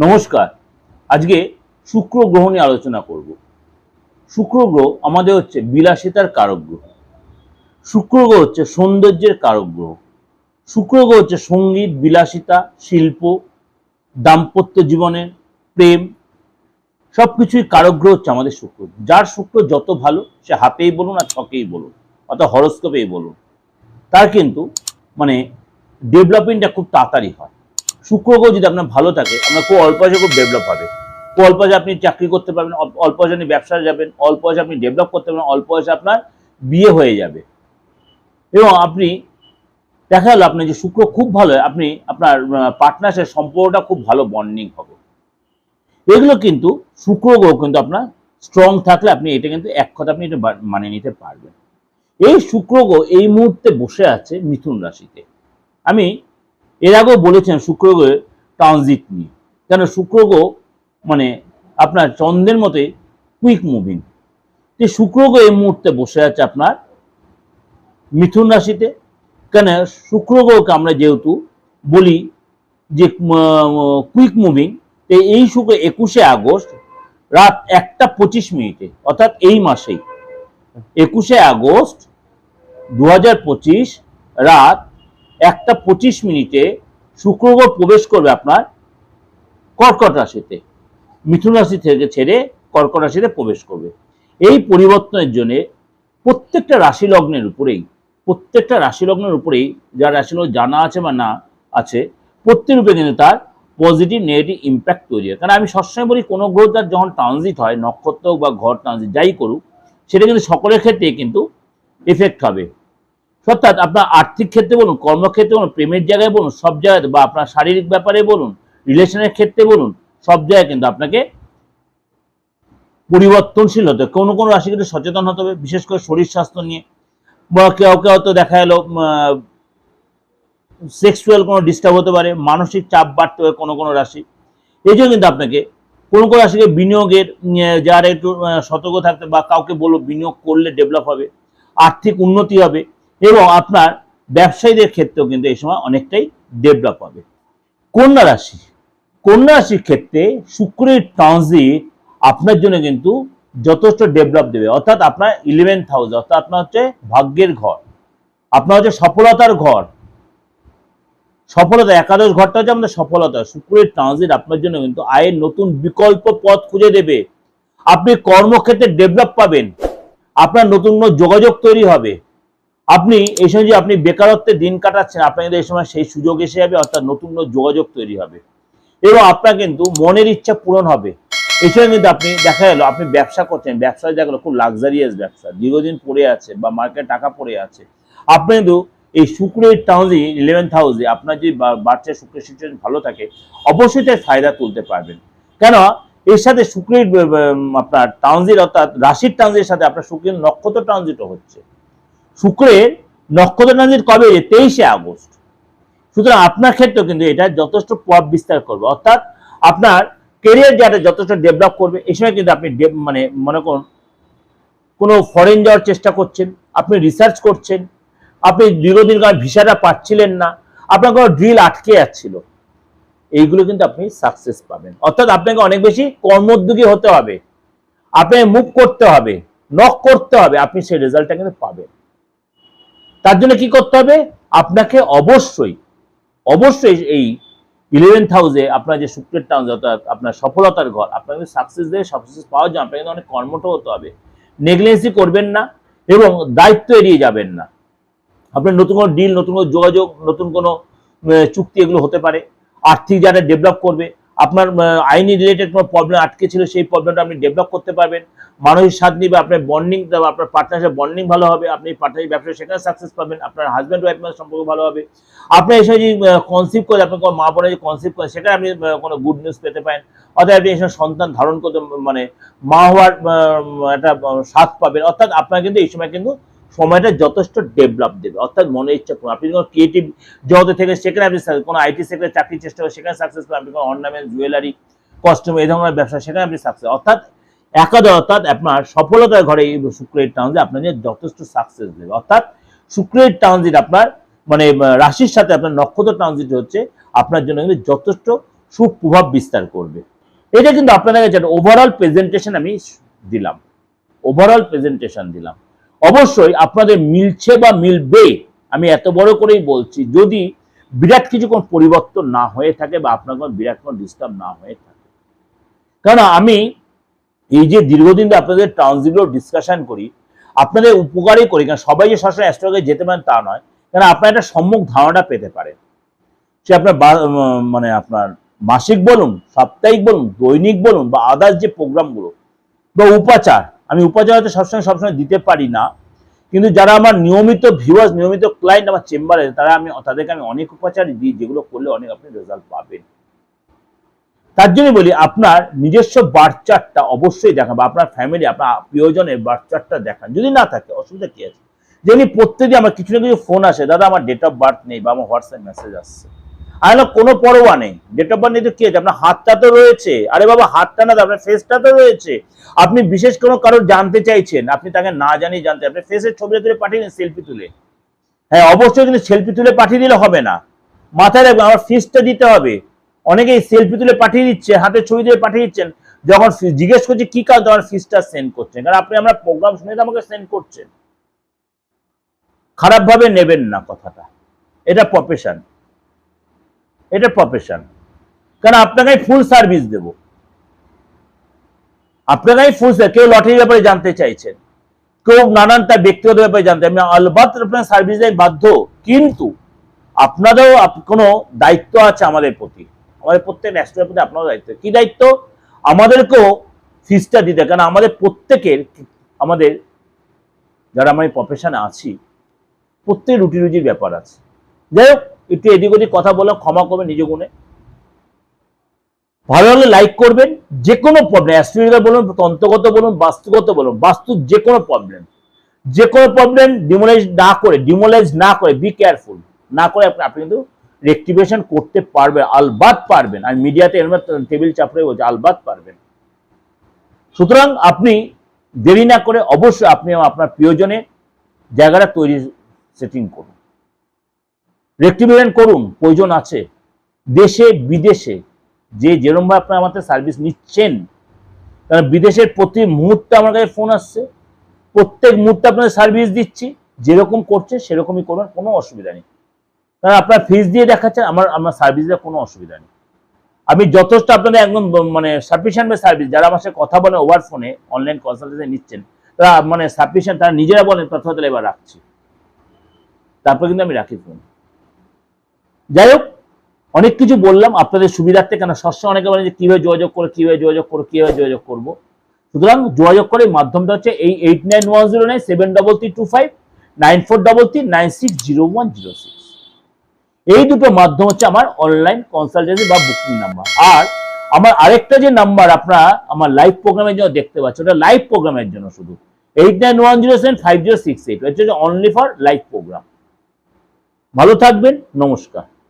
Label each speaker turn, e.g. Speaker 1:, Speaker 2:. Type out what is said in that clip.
Speaker 1: নমস্কার। আজকে শুক্র গ্রহ নিয়ে আলোচনা করব। শুক্র গ্রহ আমাদের হচ্ছে বিলাসিতার কারক গ্রহ। শুক্র গ্রহ হচ্ছে সৌন্দর্যের কারক গ্রহ। শুক্র গ্রহ হচ্ছে সংগীত, বিলাসিতা, শিল্প, দাম্পত্য জীবনের প্রেম সব কিছুই কারক গ্রহ হচ্ছে আমাদের শুক্র। যার শুক্র যত ভালো, সে হাতেই বলুন আর ছকেই বলুন, অর্থাৎ হরস্কোপেই বলুন। তার কিন্তু মানে ডেভেলপমেন্টটা খুব তাড়াতাড়ি হয়। শুক্র গ্রহ যদি আপনার ভালো থাকে, আপনার খুব অল্প বয়সে খুব ডেভেলপ হবে। খুব অল্প বয়সে আপনি চাকরি করতে পারবেন, অল্প- বয়সে আপনি ব্যবসায় যাবেন, অল্প বয়সে আপনি ডেভেলপ করতে পারবেন, অল্প বয়সে আপনার বিয়ে হয়ে যাবে। এবং আপনি, দেখা গেল আপনি যে শুক্র খুব ভালো, আপনি আপনার পার্টনার্সের সম্পর্কটা খুব ভালো বন্ডিং হবে। এগুলো কিন্তু শুক্র গ্রহ কিন্তু আপনার স্ট্রং থাকলে আপনি এটা কিন্তু এক কথা আপনি এটা মানিয়ে নিতে পারবেন। এই শুক্র গ্রহ এই মুহূর্তে বসে আছে মিথুন রাশিতে। আমি এর আগেও বলেছেন শুক্র গ্রহের ট্রানজিট নিয়ে। কেন শুক্র গ্রহ মানে আপনার চন্দ্রের মতে কুইক মুভিং। যে শুক্র গ্রহ এই মুহূর্তে বসে আছে আপনার মিথুন রাশিতে। কেন শুক্র গ্রহকে আমরা যেহেতু বলি যে কুইক মুভিং এই শুক্র একুশে আগস্ট রাত একটা পঁচিশ মিনিটে, অর্থাৎ এই মাসেই, একুশে আগস্ট দু রাত একটা পঁচিশ মিনিটে শুক্র গ্রহ প্রবেশ করবে আপনার কর্কট রাশিতে। মিথুন রাশি থেকে ছেড়ে কর্কট রাশিতে প্রবেশ করবে। এই পরিবর্তনের জন্য প্রত্যেকটা রাশি লগ্নের উপরেই, প্রত্যেকটা রাশি লগ্নের উপরেই যার রাশি লগ্ন জানা আছে বা না আছে, প্রত্যেক রূপে কিন্তু তার পজিটিভ নেগেটিভ ইম্প্যাক্ট তৈরি হয়। কারণ আমি সবসময় বলি, কোনো গ্রহ তার যখন ট্রানজিট হয়, নক্ষত্র বা ঘর ট্রানজিট যাই করুক, সেটা কিন্তু সকলের ক্ষেত্রে কিন্তু এফেক্ট হবে। অর্থাৎ আপনার আর্থিক ক্ষেত্রে বলুন, কর্মক্ষেত্রে বলুন, প্রেমের জায়গায় বলুন, সব জায়গায়, বা আপনার শারীরিক ব্যাপারে বলুন, রিলেশনের ক্ষেত্রে বলুন, সব জায়গায় কিন্তু আপনাকে পরিবর্তনশীল হতে। কোনো কোনো রাশি কিন্তু সচেতন হতে হবে, বিশেষ করে শরীর স্বাস্থ্য নিয়ে। বা কেউ কেউ হয়তো দেখা গেলো সেক্সুয়াল কোনো ডিস্টার্ব হতে পারে, মানসিক চাপ বাড়তে পারে কোনো কোনো রাশি। এই জন্য কিন্তু আপনাকে কোনো কোনো রাশিকে বিনিয়োগের যারা একটু সতর্ক থাকতে বা কাউকে বলব, বিনিয়োগ করলে ডেভেলপ হবে, আর্থিক উন্নতি হবে। এবং আপনার ব্যবসায়ীদের ক্ষেত্রেও কিন্তু এই সময় অনেকটাই ডেভেলপ হবে। কন্যা রাশি, কন্যা রাশির ক্ষেত্রে শুক্রের ট্রানজিট আপনার জন্য কিন্তু যথেষ্ট ডেভেলপ দেবে। অর্থাৎ আপনার ইলেভেন্থ হাউস অর্থাৎ আপনার হচ্ছে ভাগ্যের ঘর, আপনার হচ্ছে সফলতার ঘর। সফলতা, একাদশ ঘরটা হচ্ছে আমাদের সফলতা। শুক্রের ট্রানজিট আপনার জন্য কিন্তু আয়ের নতুন বিকল্প পথ খুঁজে দেবে। আপনি কর্মক্ষেত্রে ডেভেলপ পাবেন। আপনার নতুন যোগাযোগ তৈরি হবে। আপনি, এই সময় যে আপনি বেকারত্বে দিন কাটাচ্ছেন, আপনার কিন্তু এই সময় সেই সুযোগ এসে যাবে, অর্থাৎ নতুন যোগাযোগ তৈরি হবে। এবং আপনার কিন্তু মনের ইচ্ছা পূরণ হবে। এই সময় কিন্তু আপনি, দেখা গেল, আপনি ব্যবসা করছেন, ব্যবসায় দেখা গেলো, খুব লাক্সারিয়াস ব্যবসা। দীর্ঘদিন পড়ে আছে বা মার্কেটে টাকা পড়ে আছে। আপনি কিন্তু এই শুক্রের টাউজি ইলেভেন্থ হাউসে আপনার যদি বাচ্চা শুক্রের সিচুয়েশন ভালো থাকে, অবশ্যই তার ফায়দা তুলতে পারবেন। কেন? এর সাথে শুক্রের আপনার ট্রানজিট অর্থাৎ রাশির ট্রানজিটের সাথে আপনার শুক্রের নক্ষত্র ট্রানজিটও হচ্ছে। শুক্রের নক্ষত্র ট্রানজিট কবে তেইশে আগস্ট। সুতরাং আপনার ক্ষেত্রেও কিন্তু এটা যথেষ্ট প্রভাব বিস্তার করবে। অর্থাৎ আপনার কেরিয়ার যাতে যথেষ্ট ডেভেলপ করবে। এই সময় কিন্তু আপনি মানে মনে করুন, কোনো ফরেন যাওয়ার চেষ্টা করছেন, আপনি রিসার্চ করছেন, আপনি দীর্ঘদিন কারণ ভিসাটা পাচ্ছিলেন না, আপনার কোনো ড্রিল আটকে যাচ্ছিল, এইগুলো কিন্তু আপনি সাকসেস পাবেন। অর্থাৎ আপনাকে অনেক বেশি কর্মোদ্যোগী হতে হবে। আপনাকে মুভ করতে হবে নক করতে হবে, আপনি সেই রেজাল্টটা কিন্তু পাবেন। তার জন্য কি করতে হবে? আপনাকে অবশ্যই অবশ্যই এই ইলেভেন্থ হাউসে আপনার যে শুক্রের টাউন অর্থাৎ আপনার সফলতার ঘর আপনাকে সাকসেস দেবে সাকসেস পাওয়ার জন্য আপনাকে অনেক কর্মঠ হতে হবে। নেগলেন্সি করবেন না এবং দায়িত্ব এড়িয়ে যাবেন না। আপনার নতুন কোনো ডিল নতুন কোনো যোগাযোগ, নতুন কোনো চুক্তি এগুলো হতে পারে। আর্থিক যারা ডেভেলপ করবে। আপনার আইনি রিলেটেড কোনো প্রবলেম আটকে ছিল, সেই প্রবলেমটা আপনি ডেভেলপ করতে পারবেন। মানসিক সাথ নিবে, আপনার বন্ডিং আপনার পার্টনারশিপ বন্ডিং ভালো হবে, আপনি পার্টনারশিপ ব্যবসায় সেখানে সাকসেস পাবেন, আপনার হাজব্যান্ড ওয়াইফ মধ্যে সম্পর্ক ভালো হবে। আপনি এসে যদি কনসিভ করে, আপনার কোনো মা বোনে যে কনসিভ করেন সেখানে আপনি কোনো গুড নিউজ পেতে পারেন। অর্থাৎ আপনি এসে সন্তান ধারণ করতে মানে মা হওয়ার একটা স্বাদ পাবেন। অর্থাৎ আপনার কিন্তু এই সময় কিন্তু সময়টা যথেষ্ট ডেভেলপ দেবে। অর্থাৎ মনে ইচ্ছা করুন আপনি কোনো ক্রিয়েটিভ জগতে থেকে সেখানে আপনি কোনো আইটি সেক্টরে চাকরির চেষ্টা করেন সেখানে সাকসেস পাবেন আপনি কোনো অর্নামেন্ট জুয়েলারি কস্টিউম এই ধরনের ব্যবসা সেখানে আপনি সাকসেস অর্থাৎ একাদশ অর্থাৎ আপনার সফলতার ঘরে এই শুক্রের ট্রানজিট আপনাদের যথেষ্ট সাকসেস দেবে। অর্থাৎ শুক্রের ট্রানজিট আপনার মানে রাশির সাথে আপনার নক্ষত্র ট্রানজিট হচ্ছে আপনার জন্য কিন্তু যথেষ্ট সুপ্রভাব বিস্তার করবে। এটা কিন্তু আপনাদের কাছে ওভারঅল প্রেজেন্টেশন আমি দিলাম। ওভারঅল প্রেজেন্টেশন দিলাম। অবশ্যই আপনাদের মিলছে বা মিলবে, আমি এত বড় করেই বলছি, যদি বিরাট কিছু কোনো পরিবর্তন না হয়ে থাকে বা আপনার কোনো বিরাট কোনো ডিস্টার্ব না হয়ে থাকে। কারণ আমি এই যে দীর্ঘদিন ধরে আপনাদের ট্রান্সগুলো ডিসকাশন করি, আপনাদের উপকারই করি কারণ সবাই যে সবসময় অ্যাস্ট্রোলজি যেতে পারেন তা নয় কারণ আপনার একটা সম্মুখ ধারণা পেতে পারেন। সে আপনার মানে আপনার মাসিক বলুন, সাপ্তাহিক বলুন, দৈনিক বলুন, বা আদার্স যে প্রোগ্রামগুলো বা উপাচার আমি উপাচার সবসময় সবসময় দিতে পারি না, কিন্তু যারা আমার নিয়মিত ভিউয়ার্স নিয়মিত ক্লায়েন্ট আমার চেম্বারে তারা আমি, তাদেরকে আমি অনেক উপাচারই দিই, যেগুলো করলে অনেক আপনি রেজাল্ট পাবেন। তার জন্য বলি, আপনার নিজস্ব বার্চারটা অবশ্যই দেখান বা আপনার ফ্যামিলি আপনার প্রিয়জনের বার্চারটা দেখান। যদি না থাকে, অসুবিধা কি আছে? যেমনি প্রত্যেকদিন আমার কিছু না কিছু ফোন আসে, দাদা, আমার ডেট অফ বার্থ নেই বা আমার হোয়াটসঅ্যাপ মেসেজ আসছে। আর না, কোনো পরোয়া নেই। ডেট অফ বার্থ তো কি আছে? আপনার হাতটা তো রয়েছে। আরে বাবা, হাতটা না আপনার ফেসটা তো রয়েছে। আপনি বিশেষ কোনো কারোর জানতে চাইছেন, আপনি তাকে না জানিয়ে জানতে, আপনি ফেসের ছবিটা তুলে পাঠিয়ে দিন সেলফি তুলে। হ্যাঁ অবশ্যই কিন্তু সেলফি তুলে পাঠিয়ে দিলে হবে না। মাথায় রাখবেন, আমার ফিসটা দিতে হবে। অনেকেই সেলফি তুলে পাঠিয়ে দিচ্ছে হাতের ছবি তুলে পাঠিয়ে দিচ্ছেন। যখন জিজ্ঞেস করছে, কি কাজ? আমার ফিসটা সেন্ড করছেন। কারণ আপনি আমরা প্রোগ্রাম শুনে আমাকে সেন্ড করছেন। খারাপভাবে নেবেন না কথাটা। এটা প্রফেশন এটা প্রফেশন কারণ আপনাকে ফুল সার্ভিস দেব। আপনাকে ফুল কেউ লটারির ব্যাপারে জানতে চাইছেন, কেউ নানান তার ব্যক্তিগত ব্যাপারে জানতে আমি আলবাত আপনার সার্ভিস দেয় বাধ্য। কিন্তু আপনাদেরও কোনো দায়িত্ব আছে আমাদের প্রতি। আমাদের প্রত্যেক ন্যাশনাল প্রতি আপনারও দায়িত্ব। কি দায়িত্ব? আমাদেরকেও ফিসটা দিতে। কারণ আমাদের প্রত্যেকের আমাদের যারা আমরা প্রফেশনে আছি প্রত্যেক রুটি রুজির ব্যাপার আছে। যাই হোক একটু এদিক ওদিক কথা বলে, ক্ষমা করবেন নিজ গুণে। ভালো লাগলে লাইক করবেন, যে কোনো প্রবলেম অ্যাস্ট্রোলজিক্যাল বলুন, তন্ত্রগত বলুন, বাস্তুগত বলুন, বাস্তু যে কোনো প্রবলেম যে কোনো প্রবলেম ডিমোলাইজ না করে ডিমোলাইজ না করে বি কেয়ারফুল না করে আপনি আপনি কিন্তু রেক্টিভেশন করতে পারবেন, আলবাত পারবেন। আর মিডিয়াতে এরম টেবিল চাপড়ে বলছে, আলবাত পারবেন। সুতরাং আপনি দেরি না করে অবশ্যই আপনি আপনার প্রিয়জনের জায়গাটা তৈরি সেটিং করুন। রেক্টিভেশন করুন, প্রয়োজন আছে। দেশে, বিদেশে, যে যেরমভাবে আপনার আমাদের সার্ভিস নিচ্ছেন, কারণ বিদেশের প্রতি মুহূর্তে আমার কাছে ফোন আসছে, প্রত্যেক মুহূর্তে আপনাদের সার্ভিস দিচ্ছি, যেরকম করছে সেরকমই করবেন কোনো অসুবিধা নেই। কারণ আপনার ফিস দিয়ে দেখাচ্ছেন, আমার আমার সার্ভিস দেওয়ার কোনো অসুবিধা নেই। আমি যথেষ্ট আপনাদের একদম মানে সাফিসিয়েন্ট সার্ভিস যারা আমার সাথে কথা বলে ওভার ফোনে অনলাইন কনসালটেশন নিচ্ছেন, তারা মানে সাফিসিয়েন্ট তারা নিজেরা বলেন প্রথমত এবার রাখছি। তারপর কিন্তু আমি রাখি ফোন যাই হোক অনেক কিছু বললাম, আপনাদের সুবিধার্থে, কেন সবসময় অনেকে বলেন যে কীভাবে যোগাযোগ করো, কীভাবে যোগাযোগ করো, কীভাবে যোগাযোগ করব। সুতরাং যোগাযোগ করে মাধ্যমটা হচ্ছে এই eight nine one zero nine seven double three two five nine four double three nine six zero one zero six এই দুটো মাধ্যম হচ্ছে আমার অনলাইন কনসালটেন্সি বা বুকিং নাম্বার আর আমার আরেকটা যে নাম্বার আপনারা আমার লাইভ প্রোগ্রামের জন্য দেখতে পাচ্ছেন, ওটা লাইভ প্রোগ্রামের জন্য শুধু। Eight nine one zero seven five zero six eight হচ্ছে অনলি ফর লাইভ প্রোগ্রাম ভালো থাকবেন, নমস্কার।